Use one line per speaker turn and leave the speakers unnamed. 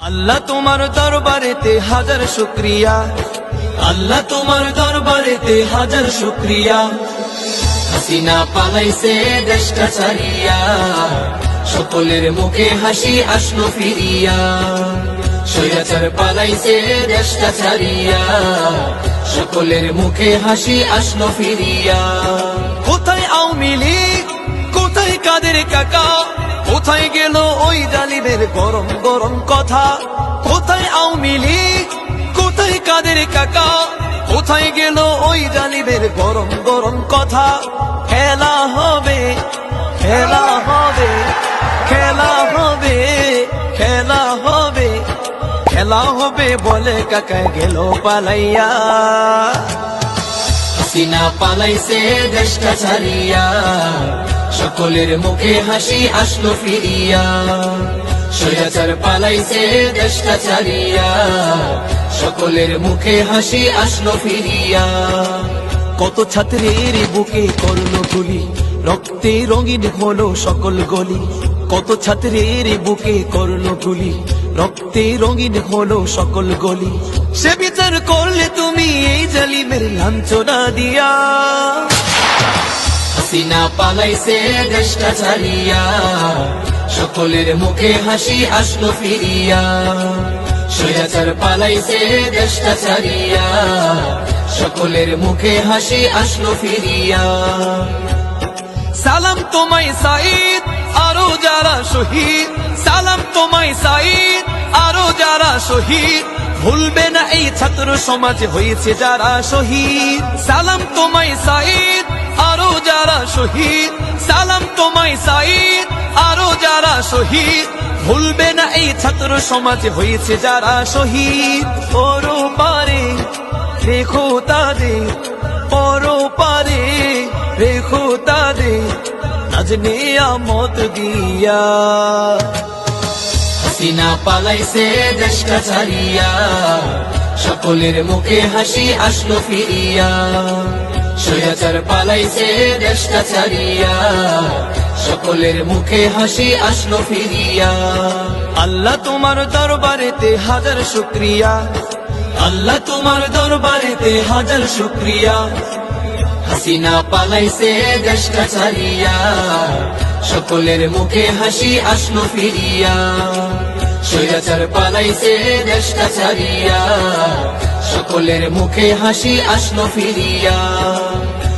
আল্লাহ তোমার দরবারেতে হাজার শুক্রিয়া। আল্লাহ তোমার দরবারেতে হাজার শুক্রিয়া। হাসিনা পালাইছে দেশটা ছাড়িয়া। সকলের মুখে হাসি আসলো ফিরিয়া। সৈরাচার পালাইছে দেশটা ছাড়িয়া। সকলের মুখে হাসি আসলো ফিরিয়া। কোথায় আওয়ামী লীগ? কোথায় কাদের কাকা? কোথায় গেল ওই জালিমের গরম গরম কথা? কোথায় আওয়ামী লীগ? কোথায় কাদের কাকা? কোথায় গেল ওই জালিমের গরম গরম কথা? খেলা হবে খেলা হবে খেলা হবে খেলা হবে। খেলা হবে বলে কাকা গেল পালাইয়া। হাসিনা পালাইছে দেশটা ছাড়িয়া। সকলের মুখে হাসি আসলো ফিরিয়া। সৈয়াচার পালাইছে দেশটা ছাড়িয়া। সকলের মুখে হাসি আসলো ফিরিয়া। কত ছাত্রের বুকে করল গুলি রক্তে রঙিন হলো সকল গলি। কত ছাত্রের বুকে করল গুলি রক্তে রঙিন হলো সকল গলি। সে বিচার করলে তুমি এই জালিমের লাঞ্ছনা দিয়া। হাসিনা পালাইছে দেশটা ছাড়িয়া। সকলের মুখে হাসি আসলো ফিরিয়া। সৈয়াচার পালাইছে দেশটা ছাড়িয়া। সকলের মুখে হাসি আসলো ফিরিয়া। সালাম তোমায় সাইদ আরও যারা শহীদ। সালাম তোমায় সাইদ আরও যারা শহীদ। ভুলবে না এই ছাত্র সমাজে হয়েছে যারা শহীদ। সালাম তোমায় সাইদ আরও যারা শহীদ। সালাম তোমায় সাইদ যারা শহীদ, ভুলবে না এই ছাত্র সমাজে হয়েছে যারা শহীদ। ওরও পারে রেখো তাদের পরো পারে রেখো তাদের নাজনে আমত দিয়া। হাসিনা পালাইছে দেশটা ছাড়িয়া, সকলের মুখে হাসি আসলো ফিরিয়া। সৈয়াচার পালাইছে দেশটা ছাড়িয়া। সকলের মুখে হাসি আসলো ফিরিয়া। আল্লাহ তোমার দরবারেতে হাজার শুক্রিয়া। আল্লাহ তোমার দরবারেতে হাজার শুক্রিয়া। হাসিনা পালাইছে দেশটা ছাড়িয়া। সকলের মুখে হাসি আসলো ফিরিয়া। সৈরাচার পালাইছে দেশটা ছাড়িয়া। সকলের মুখে হাসি আসলো ফিরিয়া।